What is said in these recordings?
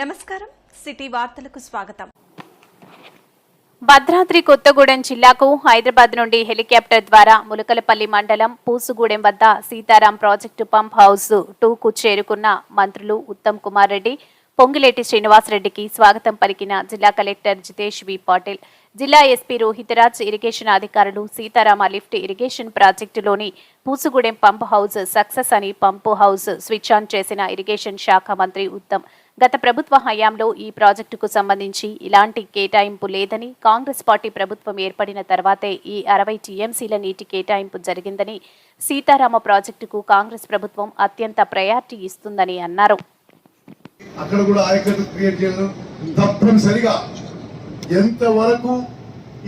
నమస్కారం. సిటీ వార్తలకు స్వాగతం. భద్రాద్రి కొత్తగూడెం జిల్లాకు హైదరాబాద్ నుండి హెలికాప్టర్ ద్వారా ములకలపల్లి మండలం పూసుగూడెం వద్ద సీతారాం ప్రాజెక్టు పంప్ హౌస్ టూకు చేరుకున్న మంత్రులు ఉత్తమ్ కుమార్ రెడ్డి పొంగిలేటి శ్రీనివాసరెడ్డికి స్వాగతం పలికిన జిల్లా కలెక్టర్ జితేష్ వి. పాటిల్. జిల్లా ఎస్పీ రోహితరాజ్ ఇరిగేషన్ అధికారులు సీతారామ లిఫ్ట్ ఇరిగేషన్ ప్రాజెక్టులోని పూసుగూడెం పంప్ హౌస్ సక్సెస్ అని పంపు హౌస్ స్విచ్ ఆన్ చేసిన ఇరిగేషన్ శాఖ మంత్రి ఉత్తమ్ గత ప్రభుత్వ హయాంలో ఈ ప్రాజెక్టుకు సంబంధించి ఇలాంటి కేటాయింపు లేదని కాంగ్రెస్ పార్టీ ప్రభుత్వం ఏర్పడిన తర్వాతే ఈ అరవై టీఎంసీల నీటి కేటాయింపు జరిగిందని సీతారామ ప్రాజెక్టుకు కాంగ్రెస్ ప్రభుత్వం అత్యంత ప్రయారిటీ ఇస్తుందని అన్నారు. అక్కడ కూడా క్రియేట్ చేయడం తప్పనిసరిగా ఎంతవరకు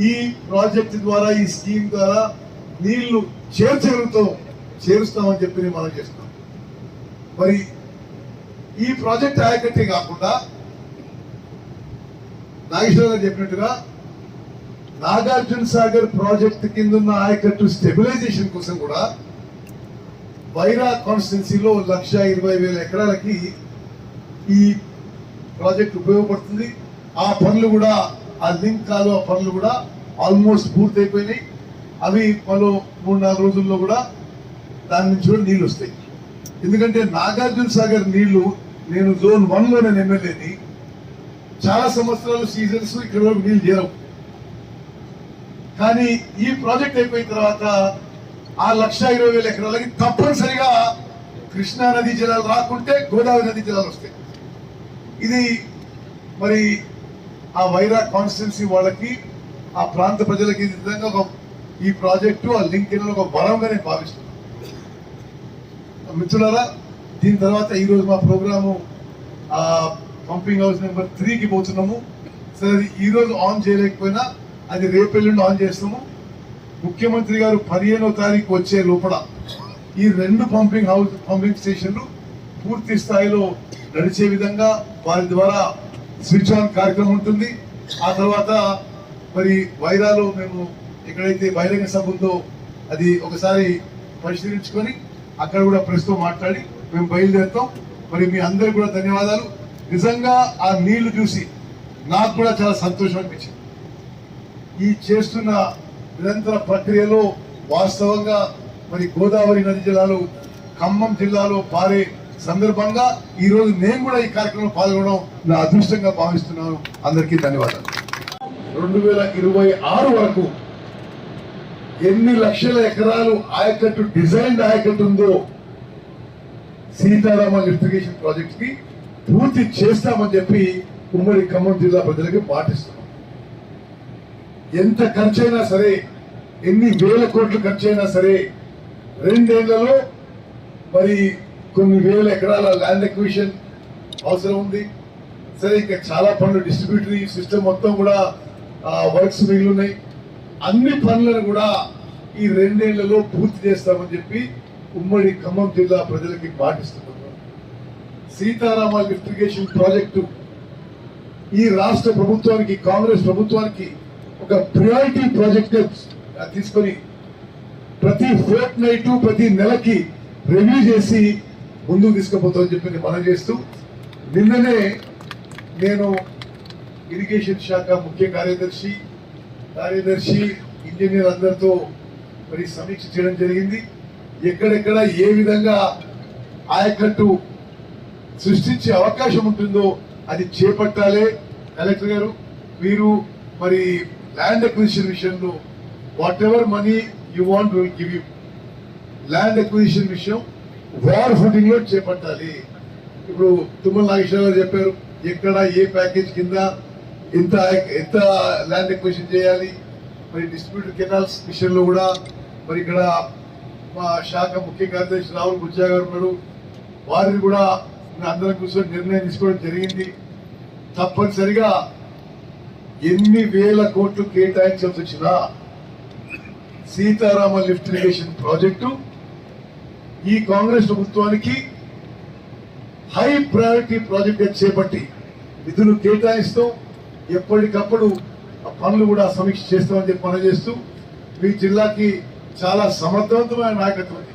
ఈ ప్రాజెక్ట్ ద్వారా ఈ స్కీమ్ ద్వారా నీళ్ళు చేర్చగలుగుతాం చేరుస్తామని చెప్పి మనం చేస్తాం మరి ఈ ప్రాజెక్ట్ ఆయకట్టే కాకుండా నాగేశ్వర గారు చెప్పినట్టుగా నాగార్జున సాగర్ ప్రాజెక్ట్ కింద ఉన్న ఆయకట్టు స్టెబిలైజేషన్ కోసం కూడా వైరా కాన్స్టిట్యున్సీలో లక్ష ఇరవై వేల ఎకరాలకి ఈ ప్రాజెక్ట్ ఉపయోగపడుతుంది. ఆ పనులు కూడా ఆ లింక్ కాలు ఆ పనులు కూడా ఆల్మోస్ట్ పూర్తయిపోయినాయి. అవి మరో మూడు నాలుగు రోజుల్లో కూడా దాని నుంచి కూడా నీళ్ళు వస్తాయి. ఎందుకంటే నాగార్జున సాగర్ నీళ్ళు నేను జోన్ వన్లో నేను ఎమ్మెల్యేని. చాలా సంవత్సరాలు సీజన్స్ ఇక్కడ వరకు నీళ్ళు చేరవు. కానీ ఈ ప్రాజెక్ట్ అయిపోయిన తర్వాత ఆ లక్ష ఇరవై వేల ఎకరాలకి తప్పనిసరిగా కృష్ణా నదీ జలాలు రాకుంటే గోదావరి నది జలాలు వస్తాయి. ఇది మరి ఆ వైరా కాన్స్టిట్యున్సీ వాళ్ళకి ఆ ప్రాంత ప్రజలకి ఈ విధంగా ఒక ఈ ప్రాజెక్టు ఆ లింక్ ఒక బలంగా నేను భావిస్తున్నాను. మిత్రులారా దీని తర్వాత ఈరోజు మా ప్రోగ్రాము పంపింగ్ హౌస్ నెంబర్ త్రీకి పోతున్నాము. సరే అది ఈరోజు ఆన్ చేయలేకపోయినా అది రేపు ఎల్లుండి ఆన్ చేస్తాము ముఖ్యమంత్రి గారు పదిహేనో తారీఖు వచ్చే లోపల ఈ రెండు పంపింగ్ హౌస్ పంపింగ్ స్టేషన్లు పూర్తి స్థాయిలో నడిచే విధంగా వారి ద్వారా స్విచ్ ఆన్ కార్యక్రమం ఉంటుంది. ఆ తర్వాత మరి వైరాలో మేము ఎక్కడైతే బహిరంగ సభ ఉందో అది ఒకసారి పరిశీలించుకొని అక్కడ కూడా ప్రెస్తో మాట్లాడి మేము బయలుదేరుతాం. మరి మీ అందరికి కూడా ధన్యవాదాలు. నిజంగా ఆ నీళ్ళు చూసి నాకు కూడా చాలా సంతోషం అనిపించింది. ఈ చేస్తున్న నిరంతర ప్రక్రియలో వాస్తవంగా మరి గోదావరి నది జిల్లాలో ఖమ్మం జిల్లాలో పారే సందర్భంగా ఈ రోజు నేను కూడా ఈ కార్యక్రమంలో పాల్గొనడం నా అదృష్టంగా భావిస్తున్నాను. అందరికీ ధన్యవాదాలు. రెండు వేల ఇరవై ఆరు వరకు ఎన్ని లక్షల ఎకరాలు ఆయకట్టు డిజైన్ ఆయకట్టు ఉందో సీతారామ లిఫ్టిగేషన్ ప్రాజెక్ట్కి పూర్తి చేస్తామని చెప్పి ఉమ్మడి ఖమ్మం జిల్లా ప్రజలకి పాటిస్తున్నాం. ఎంత ఖర్చైనా సరే ఎన్ని వేల కోట్లు ఖర్చైనా సరే రెండేళ్ళలో మరి కొన్ని వేల ఎకరాల ల్యాండ్ ఎక్విషన్ అవసరం ఉంది. సరే ఇంకా చాలా పనులు డిస్ట్రిబ్యూటరీ సిస్టమ్ మొత్తం కూడా వర్క్స్ మిగిలి ఉన్నాయి. అన్ని పనులను కూడా ఈ రెండేళ్ళలో పూర్తి చేస్తామని చెప్పి ఉమ్మడి ఖమ్మం జిల్లా ప్రజలకి పాటిస్తున్నాం సీతారామ లిఫ్టిగేషన్ ప్రాజెక్టు ఈ రాష్ట్ర ప్రభుత్వానికి కాంగ్రెస్ ప్రభుత్వానికి ఒక ప్రియారిటీ ప్రాజెక్ట్ తీసుకొని ప్రతి ఫోర్త్ నైట్ ప్రతి నెలకి రివ్యూ చేసి ముందుకు తీసుకుపోతామని చెప్పి మనం చేస్తూ నిన్ననే నేను ఇరిగేషన్ శాఖ ముఖ్య కార్యదర్శి కార్యదర్శి ఇంజనీర్ అందరితో మరి సమీక్ష చేయడం జరిగింది. ఎక్కడెక్కడ ఏ విధంగా ఆయకట్టు సృష్టించే అవకాశం ఉంటుందో అది చేపట్టాలే. కలెక్టర్ గారు మీరు మరి ల్యాండ్ అక్విజిషన్ విషయంలో whatever money you want will give you land acquisition విషయం వార్ ఫుటింగ్లో చేపట్టాలి. ఇప్పుడు తుమ్మల నాగేశ్వరరావు చెప్పారు ఎక్కడ ఏ ప్యాకేజ్ కింద ఎంత ఎంత ల్యాండ్ ఎక్విజిషన్ చేయాలి. మరి డిస్ట్రిబ్యూటర్ కెనాల్స్ విషయంలో కూడా మరి ఇక్కడ మా శాఖ ముఖ్య కార్యదర్శి రాహుల్ గుజ్జా గారు ఉన్నారు. వారిని కూడా అందరం కూర్చొని నిర్ణయం తీసుకోవడం జరిగింది. తప్పనిసరిగా ఎన్ని వేల కోట్లు కేటాయించాల్సి వచ్చినా సీతారామ లిఫ్ట్ ఇరిగేషన్ ప్రాజెక్టు ఈ కాంగ్రెస్ ప్రభుత్వానికి హై ప్రయారిటీ ప్రాజెక్ట్ చేపట్టి నిధులు కేటాయిస్తూ ఎప్పటికప్పుడు ఆ పనులు కూడా సమీక్ష చేస్తామని చెప్పి పనిచేస్తూ చేస్తూ మీ జిల్లాకి చాలా సమర్థవంతమైన నాయకత్వం ఉంది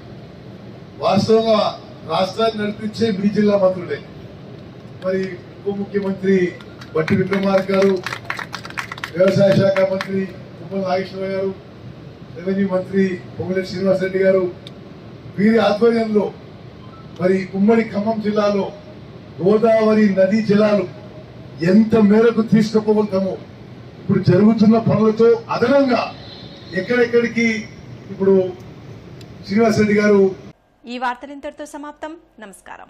వాస్తవంగా రాష్ట్రాన్ని నడిపించే మీ జిల్లా మంత్రులే. మరి ఉప ముఖ్యమంత్రి బట్టి విక్రమార్క గారు వ్యవసాయ శాఖ మంత్రి ఉప్పల నాగేశ్వరరావు గారు రెవెన్యూ మంత్రి పొంగులేటి శ్రీనివాసరెడ్డి గారు వీరి ఆధ్వర్యంలో మరి ఉమ్మడి ఖమ్మం జిల్లాలో గోదావరి నదీ జలాలు ఎంత మేరకు తీసుకుపోగలుగుతామో. ఇప్పుడు జరుగుతున్న పనులతో అదనంగా ఎక్కడెక్కడికి ఇప్పుడు శ్రీనివాసరెడ్డి గారు ఈ వార్తలు ఇంతటితో సమాప్తం. నమస్కారం.